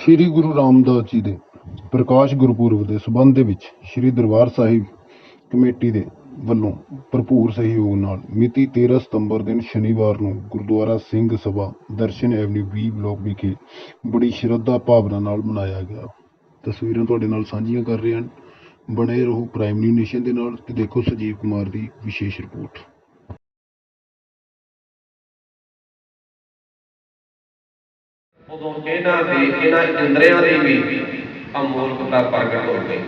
ਸ੍ਰੀ ਗੁਰੂ ਰਾਮਦਾਸ ਜੀ ਦੇ ਪ੍ਰਕਾਸ਼ ਗੁਰਪੁਰਬ ਦੇ ਸਬੰਧ ਦੇ ਵਿੱਚ ਸ੍ਰੀ ਦਰਬਾਰ ਸਾਹਿਬ ਕਮੇਟੀ ਦੇ ਵੱਲੋਂ ਭਰਪੂਰ ਸਹਿਯੋਗ ਨਾਲ ਮਿਤੀ 13 ਸਤੰਬਰ ਦਿਨ ਸ਼ਨੀਵਾਰ ਨੂੰ Gurdwara Singh Sabha Darshan avenue B block ਵਿਖੇ ਬੜੀ ਸ਼ਰਧਾ ਭਾਵਨਾ ਨਾਲ ਮਨਾਇਆ ਗਿਆ। ਤਸਵੀਰਾਂ ਤੁਹਾਡੇ ਨਾਲ ਸਾਂਝੀਆਂ ਕਰ ਰਹੇ ਹਨ। ਬਣੇ ਰਹੋ ਪ੍ਰਾਈਮ ਨਿਊ ਨੇਸ਼ਨ ਦੇ ਨਾਲ ਤੇ ਦੇਖੋ ਸੰਜੀਵ ਕੁਮਾਰ ਦੀ ਵਿਸ਼ੇਸ਼ ਰਿਪੋਰਟ। ਇਹਨਾਂ ਦੀ ਇਹਨਾਂ ਇੰਦਰੀਆਂ ਦੀ ਵੀ ਅਮੋਲਕਤਾ ਪ੍ਰਗਟ ਹੋ ਗਈ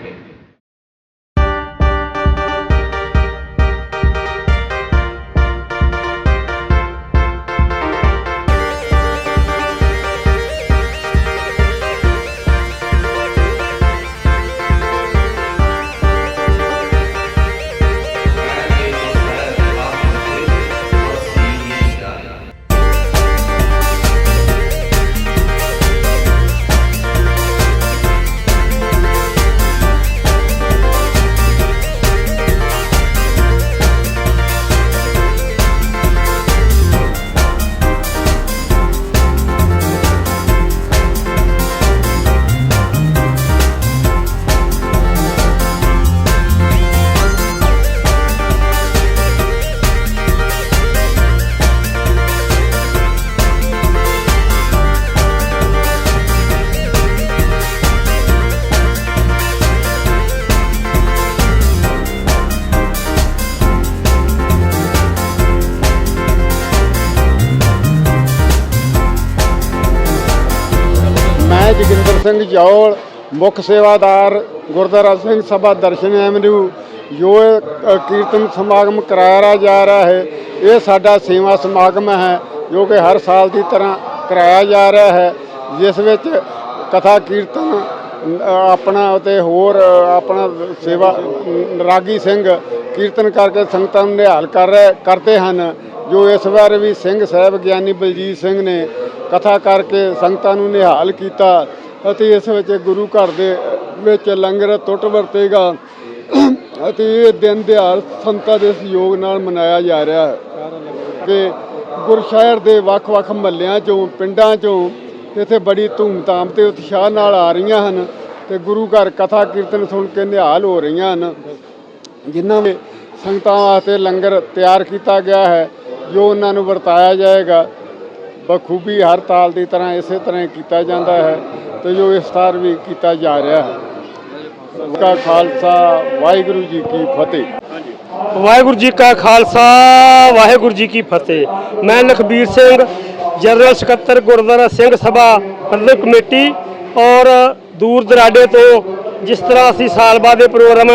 ਸਿੰਘ ਜੌਲ, ਮੁੱਖ ਸੇਵਾਦਾਰ ਗੁਰਦੁਆਰਾ ਸਿੰਘ ਸਭਾ ਦਰਸ਼ਨ ਐਵਨਿਊ, ਜੋ ਕੀਰਤਨ ਸਮਾਗਮ ਕਰਾਇਆ ਜਾ ਰਿਹਾ ਹੈ, ਇਹ ਸਾਡਾ ਸੇਵਾ ਸਮਾਗਮ ਹੈ, ਜੋ ਕਿ ਹਰ ਸਾਲ ਦੀ ਤਰ੍ਹਾਂ ਕਰਾਇਆ ਜਾ ਰਿਹਾ ਹੈ, ਜਿਸ ਵਿੱਚ ਕਥਾ ਕੀਰਤਨ ਆਪਣਾ ਅਤੇ ਹੋਰ ਆਪਣਾ ਸੇਵਾ ਰਾਗੀ ਸਿੰਘ ਕੀਰਤਨ ਕਰਕੇ ਸੰਗਤਾਂ ਨੂੰ ਨਿਹਾਲ ਕਰ ਰਹੇ, ਕਰਦੇ ਹਨ। ਜੋ ਇਸ ਵਾਰ ਵੀ ਸਿੰਘ ਸਾਹਿਬ ਗਿਆਨੀ ਬਲਜੀਤ ਸਿੰਘ ਨੇ ਕਥਾ ਕਰਕੇ ਸੰਗਤਾਂ ਨੂੰ ਨਿਹਾਲ ਕੀਤਾ ਅਤੇ ਇਸ ਵਿੱਚ ਗੁਰੂ ਘਰ ਦੇ ਵਿੱਚ ਲੰਗਰ ਟੁੱਟ ਵਰਤੇਗਾ ਅਤੇ ਇਹ ਦਿਨ ਦਿਹਾੜ ਸੰਤਾਂ ਦੇ ਸਹਿਯੋਗ ਨਾਲ ਮਨਾਇਆ ਜਾ ਰਿਹਾ ਹੈ ਕਿ ਗੁਰਸ਼ਹਿਰ ਦੇ ਵੱਖ-ਵੱਖ ਮਹੱਲਿਆਂ ਚੋਂ, ਪਿੰਡਾਂ ਚੋਂ ਇੱਥੇ ਬੜੀ ਧੂਮਧਾਮ ਤੇ ਉਤਸ਼ਾਹ ਨਾਲ ਆ ਰਹੀਆਂ ਹਨ ਤੇ ਗੁਰੂ ਘਰ ਕਥਾ ਕੀਰਤਨ ਸੁਣ ਕੇ ਨਿਹਾਲ ਹੋ ਰਹੀਆਂ ਹਨ, ਜਿਨ੍ਹਾਂ ਦੇ ਸੰਗਤਾਂ ਵਾਸਤੇ ਲੰਗਰ ਤਿਆਰ ਕੀਤਾ ਗਿਆ ਹੈ। ਜੋ ਉਹਨਾਂ ਨੂੰ ਵਰਤਾਇਆ ਜਾਏਗਾ, ਬਖੂਬੀ ਹਰ ਤਾਲ ਦੀ ਤਰ੍ਹਾਂ ਇਸੇ ਤਰ੍ਹਾਂ ਹੀ ਕੀਤਾ ਜਾਂਦਾ ਹੈ ਤੇ ਜੋ ਇਸ ਤਾਰ ਵੀ ਕੀਤਾ ਜਾ ਰਿਹਾ ਹੈ। ਕਾ ਖਾਲਸਾ, ਵਾਹਿਗੁਰੂ ਜੀ ਕੀ ਫਤਿਹ। ਵਾਹਿਗੁਰੂ ਜੀ ਕਾ ਖਾਲਸਾ, ਵਾਹਿਗੁਰੂ ਜੀ ਕੀ ਫਤਿਹ। ਮੈਂ ਲਖਬੀਰ ਸਿੰਘ, ਜਨਰਲ ਸਕੱਤਰ ਗੁਰਦੁਆਰਾ ਸਿੰਘ ਸਭਾ ਪ੍ਰਬੰਧਕ ਕਮੇਟੀ ਔਰ ਦੂਰ ਦਰਾਡੇ ਤੋਂ ਜਿਸ ਤਰ੍ਹਾਂ ਅਸੀਂ ਸਾਲ ਬਾਅਦ ਇਹ ਪ੍ਰੋਗਰਾਮ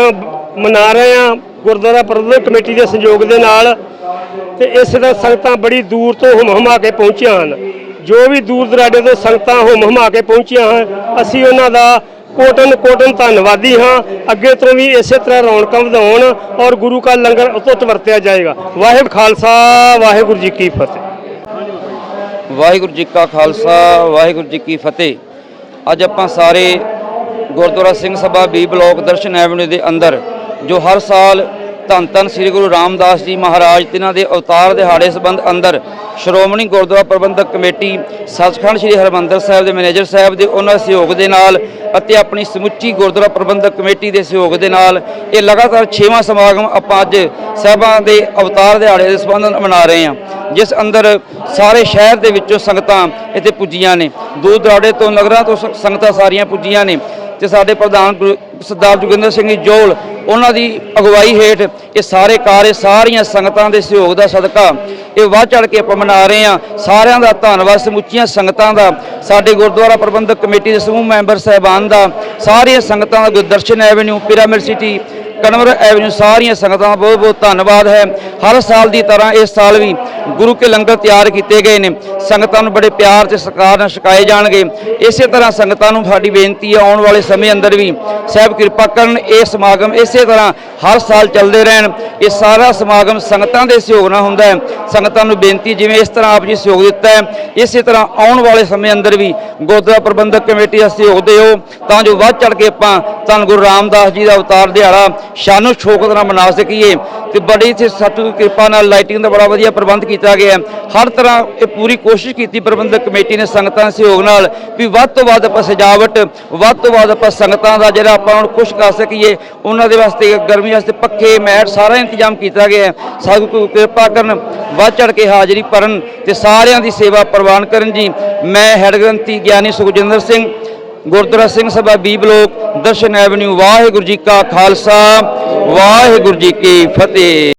ਮਨਾ ਰਹੇ ਹਾਂ, ਗੁਰਦੁਆਰਾ ਪ੍ਰਬੰਧਕ ਕਮੇਟੀ ਦੇ ਸਹਿਯੋਗ ਦੇ ਨਾਲ ਤੇ ਇਸ ਦਾ ਸੰਗਤਾਂ ਬੜੀ ਦੂਰ ਤੋਂ ਹੁਮ ਹੁਮਾ ਕੇ ਪਹੁੰਚੀਆਂ ਹਨ। ਜੋ ਵੀ ਦੂਰ ਦਰਾਡੇ ਤੋਂ ਸੰਗਤਾਂ ਹੁਮ ਹੁਮਾ ਕੇ ਪਹੁੰਚੀਆਂ ਹਨ, ਅਸੀਂ ਉਹਨਾਂ ਦਾ ਕੋਟਨ ਕੋਟਨ ਧੰਨਵਾਦੀ ਹਾਂ। ਅੱਗੇ ਤੋਂ ਵੀ ਇਸੇ ਤਰ੍ਹਾਂ ਰੌਣਕਾਂ ਵਧਾਉਣ ਔਰ ਗੁਰੂ ਕਾ ਲੰਗਰ ਉਤੋਂ ਵਰਤਿਆ ਜਾਏਗਾ। ਵਾਹਿਗੁਰੂ ਖਾਲਸਾ, ਵਾਹਿਗੁਰੂ ਜੀ ਕੀ ਫਤਿਹ। ਵਾਹਿਗੁਰੂ ਜੀ ਕਾ ਖਾਲਸਾ, ਵਾਹਿਗੁਰੂ ਜੀ ਕੀ ਫਤਿਹ। ਅੱਜ ਆਪਾਂ ਸਾਰੇ Gurdwara Singh Sabha B block Darshan avenue ਦੇ ਅੰਦਰ, ਜੋ ਹਰ ਸਾਲ ਧੰਨ ਧੰਨ ਸ੍ਰੀ ਗੁਰੂ ਰਾਮਦਾਸ ਜੀ ਮਹਾਰਾਜ, ਤਿਨਾਂ ਦੇ ਅਵਤਾਰ ਦਿਹਾੜੇ ਸੰਬੰਧ ਅੰਦਰ ਸ਼੍ਰੋਮਣੀ ਗੁਰਦੁਆਰਾ ਪ੍ਰਬੰਧਕ ਕਮੇਟੀ ਸੱਚਖੰਡ ਸ੍ਰੀ ਹਰਮੰਦਰ ਸਾਹਿਬ ਦੇ ਮੈਨੇਜਰ ਸਾਹਿਬ ਦੇ ਉਹਨਾਂ ਦੇ ਸਹਿਯੋਗ ਦੇ ਨਾਲ ਅਤੇ ਆਪਣੀ ਸਮੁੱਚੀ ਗੁਰਦੁਆਰਾ ਪ੍ਰਬੰਧਕ ਕਮੇਟੀ ਦੇ ਸਹਿਯੋਗ ਦੇ ਨਾਲ ਇਹ ਲਗਾਤਾਰ 6ਵਾਂ ਸਮਾਗਮ ਆਪਾਂ ਅੱਜ ਸਾਹਿਬਾਂ ਦੇ ਅਵਤਾਰ ਦਿਹਾੜੇ ਦੇ ਸੰਬੰਧ ਮਨਾ ਰਹੇ ਹਾਂ, ਜਿਸ ਅੰਦਰ ਸਾਰੇ ਸ਼ਹਿਰ ਦੇ ਵਿੱਚੋਂ ਸੰਗਤਾਂ ਇੱਥੇ ਪੁੱਜੀਆਂ ਨੇ ਦੂਰ ਦਰਾਡੇ ਤੋਂ ਨਗਰਾਂ ਤੋਂ ਸ- ਸੰਗਤਾਂ ਸਾਰੀਆਂ ਪੁੱਜੀਆਂ ਨੇ ਤੇ ਸਾਡੇ ਪ੍ਰਧਾਨ ਗੁਰੂ- ਸਰਦਾਰ ਜੋਗਿੰਦਰ ਸਿੰਘ ਜੋਲ, ਉਹਨਾਂ ਦੀ ਅਗਵਾਈ ਹੇਠ ਇਹ ਸਾਰੇ ਕਾਰਜ ਸਾਰੀਆਂ ਸੰਗਤਾਂ ਦੇ ਸਹਿਯੋਗ ਦਾ ਸਦਕਾ ਇਹ ਵੱਧ ਚੜ ਕੇ ਆਪਾਂ ਮਨਾ ਰਹੇ ਹਾਂ। ਸਾਰਿਆਂ ਦਾ ਧੰਨਵਾਦ, ਸਮੁੱਚੀਆਂ ਸੰਗਤਾਂ ਦਾ, ਸਾਡੇ ਗੁਰਦੁਆਰਾ ਪ੍ਰਬੰਧਕ ਕਮੇਟੀ ਦੇ ਸਮੂਹ ਮੈਂਬਰ ਸਹਿਬਾਨ ਦਾ, ਸਾਰੀਆਂ ਸੰਗਤਾਂ ਦਾ Gurdarshan avenue, pyramid city Kanwar avenue ਸਾਰੀਆਂ ਸੰਗਤਾਂ ਦਾ ਬਹੁਤ ਬਹੁਤ ਧੰਨਵਾਦ ਹੈ। ਹਰ ਸਾਲ ਦੀ ਤਰ੍ਹਾਂ ਇਸ ਸਾਲ ਵੀ ਗੁਰੂ ਕੇ ਲੰਗਰ ਤਿਆਰ ਕੀਤੇ ਗਏ ਨੇ। ਸੰਗਤਾਂ ਨੂੰ ਬੜੇ ਪਿਆਰ ਤੇ ਸਤਿਕਾਰ ਨਾਲ ਛਕਾਏ ਜਾਣਗੇ। ਇਸੇ ਤਰ੍ਹਾਂ ਸੰਗਤਾਂ ਨੂੰ ਸਾਡੀ ਬੇਨਤੀ ਹੈ, ਆਉਣ ਵਾਲੇ ਸਮੇਂ ਅੰਦਰ ਵੀ ਸਾਹਿਬ ਕਿਰਪਾ ਕਰਨ ਇਹ ਸਮਾਗਮ ਇਸੇ ਤਰ੍ਹਾਂ ਹਰ ਸਾਲ ਚੱਲਦੇ ਰਹਿਣ। ਇਹ ਸਾਰਾ ਸਮਾਗਮ ਸੰਗਤਾਂ ਦੇ ਸਹਿਯੋਗ ਨਾਲ ਹੁੰਦਾ ਹੈ। ਸੰਗਤਾਂ ਨੂੰ ਬੇਨਤੀ, ਜਿਵੇਂ ਇਸ ਤਰ੍ਹਾਂ ਆਪ ਜੀ ਸਹਿਯੋਗ ਦਿੱਤਾ ਹੈ, ਇਸੇ ਤਰ੍ਹਾਂ ਆਉਣ ਵਾਲੇ ਸਮੇਂ ਅੰਦਰ ਵੀ ਗੁਰਦੁਆਰਾ ਪ੍ਰਬੰਧਕ ਕਮੇਟੀ ਦਾ ਸਹਿਯੋਗ ਦਿਓ, ਤਾਂ ਜੋ ਵੱਧ ਚੜ ਕੇ ਆਪਾਂ ਧੰਨ ਗੁਰੂ ਰਾਮਦਾਸ ਜੀ ਦਾ ਅਵਤਾਰ ਦਿਹਾੜਾ ਸ਼ਾਨੋ ਸ਼ੌਕਤ ਨਾਲ ਮਨਾ ਸਕੀਏ। ਤੇ ਬੜੀ ਇੱਥੇ ਸਤਿਗੁਰੂ ਕਿਰਪਾ ਨਾਲ ਲਾਈਟਿੰਗ ਦਾ ਬੜਾ ਵਧੀਆ ਪ੍ਰਬੰਧ ਕੀਤਾ ਗਿਆ ਹਰ ਤਰ੍ਹਾਂ ਇਹ ਪੂਰੀ ਕੋਸ਼ਿਸ਼ ਕੀਤੀ ਪ੍ਰਬੰਧਕ ਕਮੇਟੀ ਨੇ ਸੰਗਤਾਂ ਦੇ ਸਹਿਯੋਗ ਨਾਲ ਵੀ ਵੱਧ ਤੋਂ ਵੱਧ ਆਪਾਂ ਸਜਾਵਟ, ਵੱਧ ਤੋਂ ਵੱਧ ਆਪਾਂ ਸੰਗਤਾਂ ਦਾ ਜਿਹੜਾ ਆਪਾਂ ਹੁਣ ਖੁਸ਼ ਕਰ ਸਕੀਏ, ਉਹਨਾਂ ਦੇ ਵਾਸਤੇ ਗਰਮੀ ਵਾਸਤੇ ਪੱਖੇ, ਮੈਟ ਸਾਰਾ ਇੰਤਜ਼ਾਮ ਕੀਤਾ ਗਿਆ ਸਤਿਗੁਰੂ ਕਿਰਪਾ ਕਰਨ ਵੱਧ ਚੜ ਕੇ ਹਾਜ਼ਰੀ ਭਰਨ ਤੇ ਸਾਰਿਆਂ ਦੀ ਸੇਵਾ ਪ੍ਰਵਾਨ ਕਰਨ ਜੀ। ਮੈਂ head granthi Giani Sukhjinder Singh, Gurdwara Singh Sabha B block, Darshan avenue, Waheguru ji ਕਾ ਖਾਲਸਾ, ਵਾਹਿਗੁਰੂ ਜੀ ਕੀ ਫਤਿਹ।